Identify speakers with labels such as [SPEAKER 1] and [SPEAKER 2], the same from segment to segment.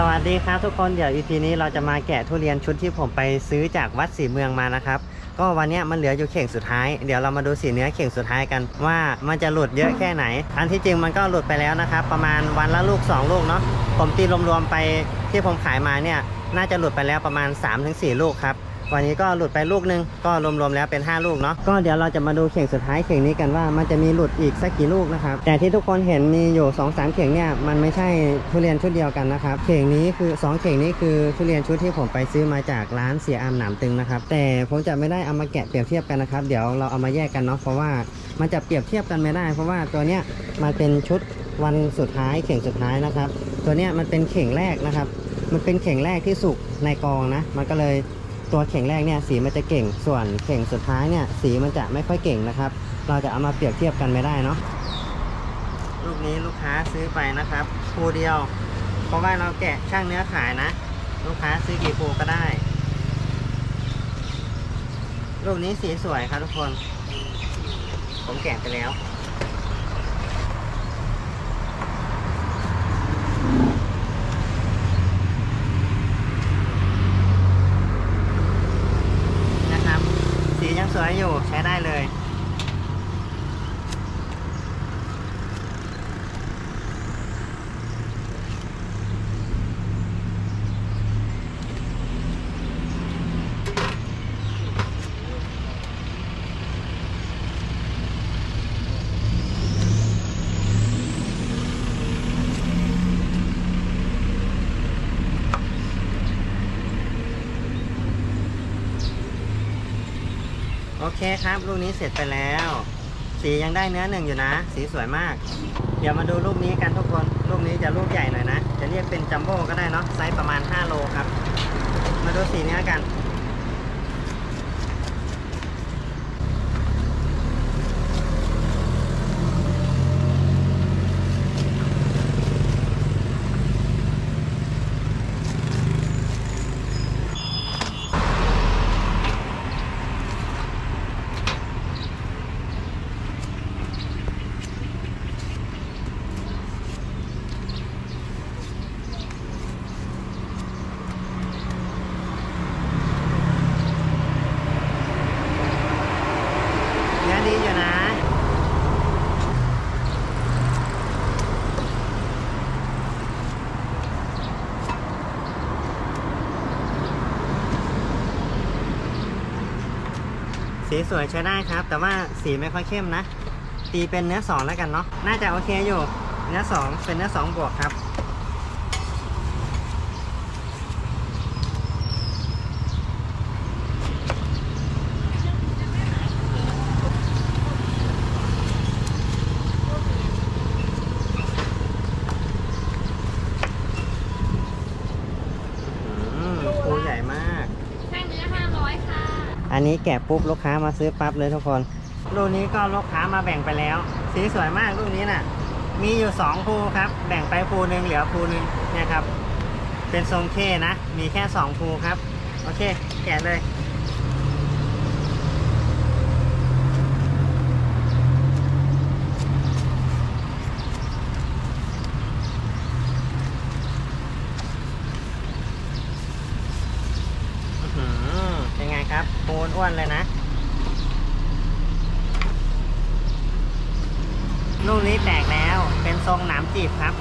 [SPEAKER 1] สวัสดีครับทุกคนเดี๋ยว EP นี้เราจะมาแกะทุเรียนชุดที่ผมไปซื้อจากวัดสีเมืองมานะครับ ก็วันนี้มันเหลืออยู่เข่งสุดท้าย เดี๋ยวเรามาดูสีเนื้อเข่งสุดท้ายกันว่ามันจะหลุดเยอะแค่ไหน อันที่จริงมันก็หลุดไปแล้วนะครับ ประมาณวันละลูก 2 ลูกเนาะผมตีรวมๆไปที่ผมขายมาเนี่ยน่าจะหลุดไปแล้วประมาณ 3-4 ลูกครับ วันนี้ก็หลุดไปลูกหนึงก็รวมๆแล้วเป็น 5 ลูกเนาะก็เดี๋ยวเราจะมาดูเข่งสุดท้ายเข่งนี้กันว่ามันจะมีหลุดอีกสักกี่ลูกนะครับแต่ที่ทุกคนเห็นมีอยู่2อสามเข่งเนี่ยมันไม่ใช่ทุเรียนชุดเดียวกันนะครับเข่งนี้คือ 2 เข่งนี้คือทุเรียนชุดที่ผมไปซื้อมาจากร้านเสียอามหนามตึงนะครับแต่ผมจะไม่ได้เอามาแกะเปรียบเทียบกันนะครับเดี๋ยวเราเอามาแยกกันเนาะเพราะว่ามันจะเปรียบเทียบกันไม่ได้ เพราะว่าตัวเนี้ยมันเป็นชุดวันสุดท้ายเข่งสุดท้ายนะครับ ตัวเนี้ยมันเป็นเข่งแรกนะครับ มันเป็นเข่งแรกที่สุกในกองนะ มันก็เลย ตัวเข่งแรกเนี่ยสีมันจะเก่ง ส่วนเข่งสุดท้ายเนี่ยสีมันจะไม่ค่อยเก่งนะครับ เราจะเอามาเปรียบเทียบกันไม่ได้เนาะ ลูกนี้ลูกค้าซื้อไปนะครับภูเดียว เพราะว่าเราแกะช่างเนื้อขายนะ ลูกค้าซื้อกี่ภูก็ได้ ลูกนี้สีสวยครับทุกคน ผมแกะไปแล้ว นะครับ สียังสวยอยู่ใช้ได้เลย โอ เคครับลูกนี้เสร็จไปแล้ว สียังได้เนื้อหนึ่งอยู่นะ สีสวยมาก เดี๋ยวมาดูลูกนี้กันทุกคน ลูกนี้จะลูกใหญ่หน่อยนะ จะเรียกเป็นจัมโบ้ก็ได้เนาะไซส์ประมาณ 5 โลครับ มาดูสีเนื้อกันอดีอยู่นะ สีสวยใช้ได้ครับ แต่ว่าสีไม่ค่อยเข้มนะ ตีเป็นเนื้อสองแล้วกันเนาะน่าจะโอเคอยู่ เนื้อสองเป็นเนื้อสองบวกครับ อืมปูใหญ่มาก
[SPEAKER 2] แค่เนื้อ500 ค่ะ
[SPEAKER 1] อันนี้แกะปุ๊บลูกค้ามาซื้อปั๊บเลยทุกคนลูกนี้ก็ลูกค้ามาแบ่งไปแล้ว สีสวยมากลูกนี้น่ะ มีอยู่สองภูครับ แบ่งไปภูหนึ่งเหลือภูหนึ่งเนี่ยครับ เป็นทรงเคนะ มีแค่สองภูครับ โอเค แกะเลย อื้อหือเป็นไงครับปูนอ้วนเลยนะ ลูกนี้แตกแล้ว เป็นทรงหนามจีบครับ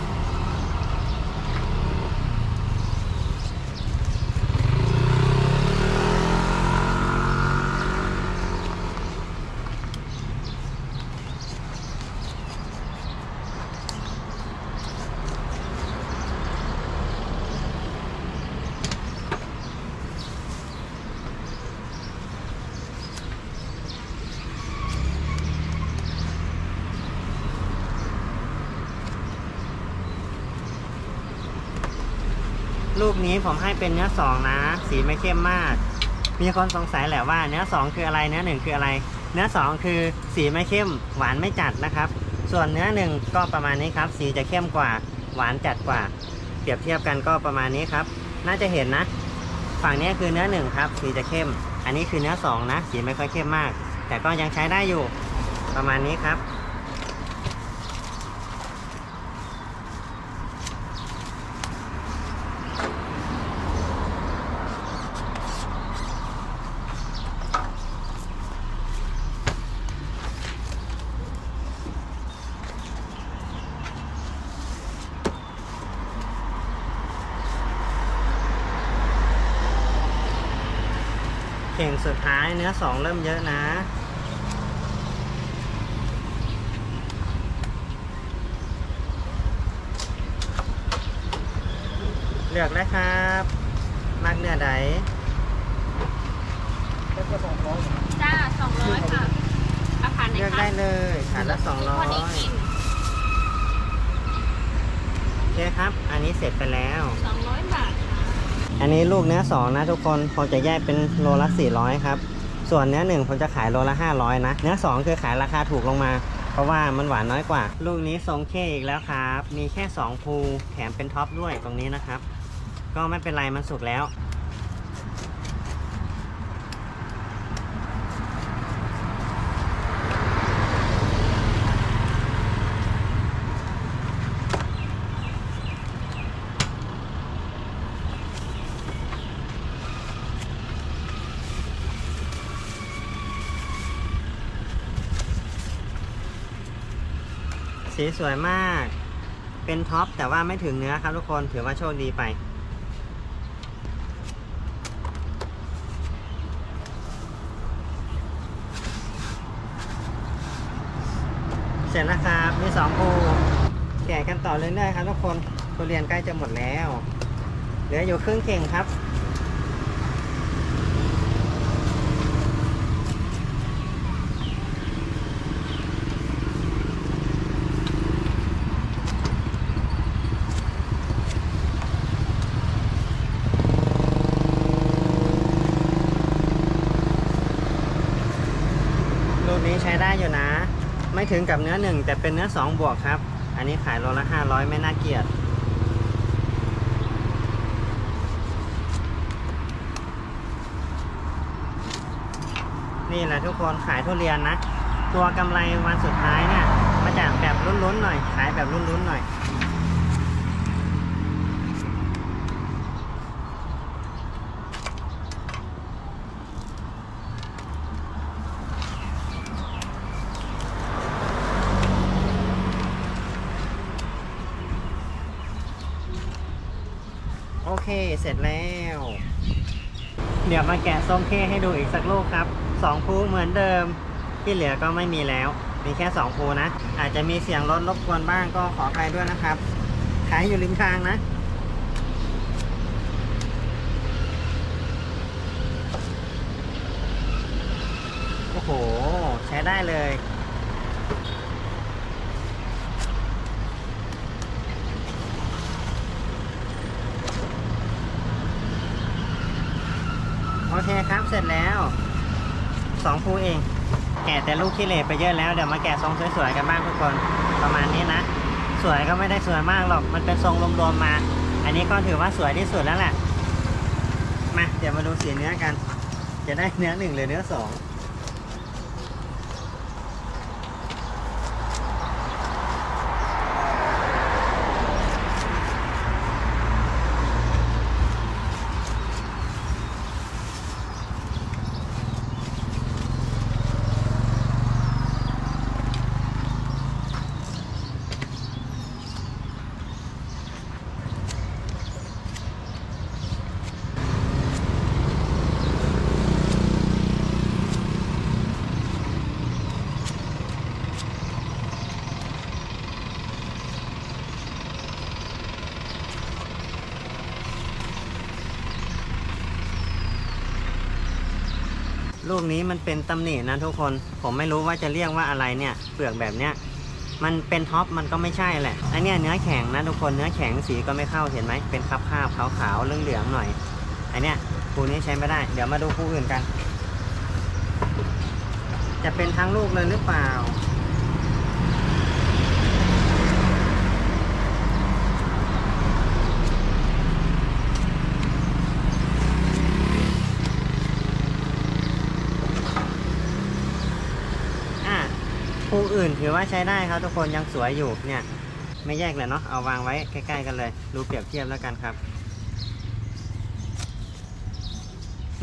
[SPEAKER 1] รูปนี้ผมให้เป็นเนื้อสองนะ สีไม่เข้มมาก มีคนสงสัยแหละว่าเนื้อสองคืออะไรเนื้อหนึ่งคืออะไร เนื้อสองคือสีไม่เข้ม หวานไม่จัดนะครับ ส่วนเนื้อหนึ่งก็ประมาณนี้ครับ สีจะเข้มกว่า หวานจัดกว่า เปรียบเทียบกันก็ประมาณนี้ครับ น่าจะเห็นนะ ฝั่งนี้คือเนื้อหนึ่งครับ สีจะเข้ม อันนี้คือเนื้อสองนะ สีไม่ค่อยเข้มมาก แต่ก็ยังใช้ได้อยู่ ประมาณนี้ครับ เข่งสุดท้ายเนื้อสองเริ่มเยอะนะ เลือกเลยครับมักเนื้อใด
[SPEAKER 2] จ้าสองร้อยค่ะอาหารไหน
[SPEAKER 1] เลือก
[SPEAKER 2] คะ
[SPEAKER 1] ได้เลยถาดละสองร้อ
[SPEAKER 2] พอดี
[SPEAKER 1] ย
[SPEAKER 2] กิน
[SPEAKER 1] โอเคครับ อันนี้เสร็จไปแล้ว
[SPEAKER 2] สองร้อยบาทค่ะ
[SPEAKER 1] อันนี้ลูกเนื้อสองนะทุกคนผมจะแยกเป็นโลละ400ครับส่วนเนื้อหนึ่งผมจะขายโลละ500นะเนื้อสองคือขายราคาถูกลงมา เพราะว่ามันหวานน้อยกว่า ลูกนี้ทรงเคอีกแล้วครับ มีแค่2ภูแถมเป็นท็อปด้วยตรงนี้นะครับ ก็ไม่เป็นไรมันสุกแล้ว สีสวยมาก เป็นท็อปแต่ว่าไม่ถึงเนื้อครับทุกคนถือว่าโชคดีไป เสร็จแล้วครับ มีสองภูแกะกันต่อเรื่อยๆครับทุกคนทุเรียนใกล้จะหมดแล้ว เหลืออยู่ครึ่งเข่งครับ รูปนี้ใช้ได้อยู่นะ ไม่ ถึงกับเนื้อหนึ่งแต่เป็นเนื้อสองบวกครับ อันนี้ขายโลละห้าร้อยไม่น่าเกลียดนี่แหละทุกคนขายทุเรียนนะ ตัวกำไรวันสุดท้ายเนี่ย มาจากแบบลุ้นๆหน่อย ขายแบบลุ้นๆหน่อย โอเค เสร็จแล้ว เดี๋ยวมาแกะส้มเค้ให้ดูอีกสักลูกครับสองภูเหมือนเดิม ที่เหลือก็ไม่มีแล้ว มีแค่สองภูนะ อาจจะมีเสียงรถรบกวนบ้างก็ขออภัยด้วยนะครับ ขายอยู่ริมทางนะ โอ้โห ใช้ได้เลย เคครับเสร็จแล้วสองภูเอง แกะแต่ลูกขี้เหร่ไปเยอะแล้วเดี๋ยวมาแกะทรงสวยๆกันบ้างทุกคนประมาณนี้นะ สวยก็ไม่ได้สวยมากหรอกมันเป็นทรงรวมๆมา อันนี้ก็ถือว่าสวยที่สุดแล้วแหละมาเดี๋ยวมาดูสีเนื้อกัน จะได้เนื้อหนึ่งหรือเนื้อสอง ลูกนี้มันเป็นตำหนินะทุกคน ผมไม่รู้ว่าจะเรียกว่าอะไรเนี่ย เปลือกแบบเนี้ย มันเป็นท็อปมันก็ไม่ใช่แหละอันเนี้ยเนื้อแข็งนะทุกคนเนื้อแข็งสีก็ไม่เข้าเห็นไหมเป็นคราบคาบขาวๆเหลืองๆหน่อย อันเนี้ยคู่นี้ใช้ไม่ได้ เดี๋ยวมาดูคู่อื่นกัน จะเป็นทั้งลูกเลยหรือเปล่า อะ ภูอื่นถือว่าใช้ได้ครับทุกคนยังสวยอยู่เนี่ย ไม่แยกเลยเนาะเอาวางไว้ใกล้ๆกันเลยดูเปรียบเทียบแล้วกันครับ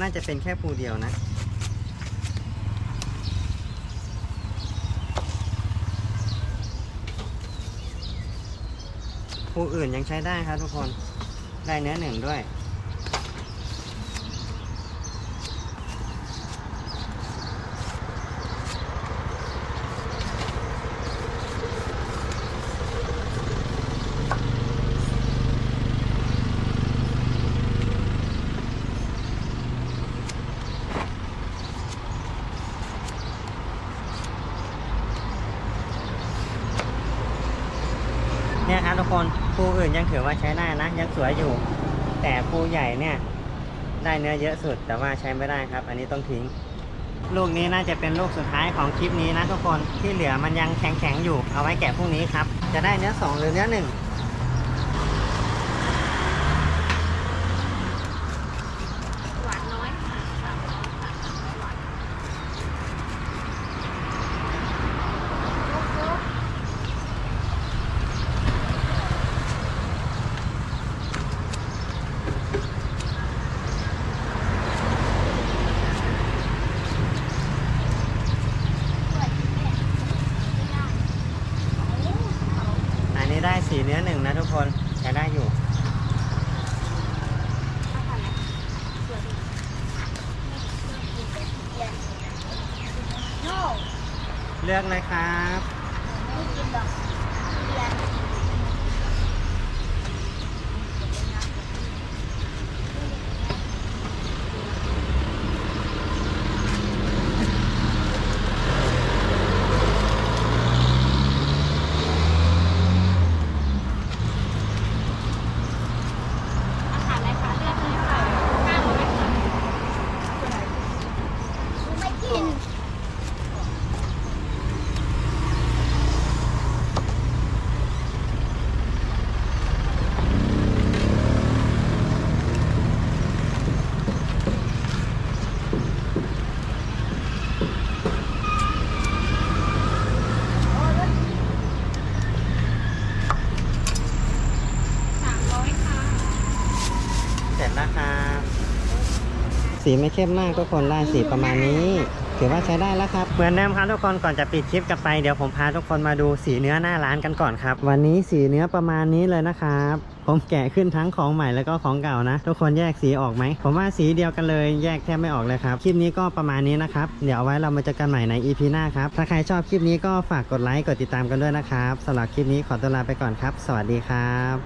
[SPEAKER 1] น่าจะเป็นแค่ภูเดียวนะภูอื่นยังใช้ได้ครับทุกคนได้เนื้อหนึ่งด้วย คนภูอื่นยังถือว่าใช้ได้นะ ยังสวยอยู่ แต่ผู้ใหญ่เนี่ย ได้เนื้อเยอะสุดแต่ว่าใช้ไม่ได้ครับ อันนี้ต้องทิ้ง ลูกนี้น่าจะเป็นลูกสุดท้ายของคลิปนี้นะทุกคนที่เหลือมันยังแข็งๆอยู่เอาไว้แกะพรุ่งนี้ครับ จะได้เนื้อ 2 หรือเนื้อ1 เนื้อหนึ่งนะทุกคนใช้ได้อยู่เลือกเลยครับ
[SPEAKER 2] ไม่กินหรอกเรียน อาหารอะไรคะเลือกเลยค่ะห้าร้อยค่ะไม่กิน สามร้อยค่ะ
[SPEAKER 1] เสร็จแล้วครับสี ไม่เข้มมากทุกคนได้สีประมาณนี้ ถือว่าใช้ได้แล้วครับ เหมือนเดิมครับทุกคนก่อนจะปิดคลิปกันไปเดี๋ยวผมพาทุกคนมาดูสีเนื้อหน้าร้านกันก่อนครับ วันนี้สีเนื้อประมาณนี้เลยนะครับผมแกะขึ้นทั้งของใหม่แล้วก็ของเก่านะ ทุกคนแยกสีออกไหม ผมว่าสีเดียวกันเลยแยกแทบไม่ออกเลยครับ คลิปนี้ก็ประมาณนี้นะครับ เดี๋ยวเอาไว้เรามาเจอกันใหม่ใน EP หน้าครับ ถ้าใครชอบคลิปนี้ก็ฝากกดไลค์กดติดตามกันด้วยนะครับสำหรับคลิปนี้ขอตัวลาไปก่อนครับ สวัสดีครับ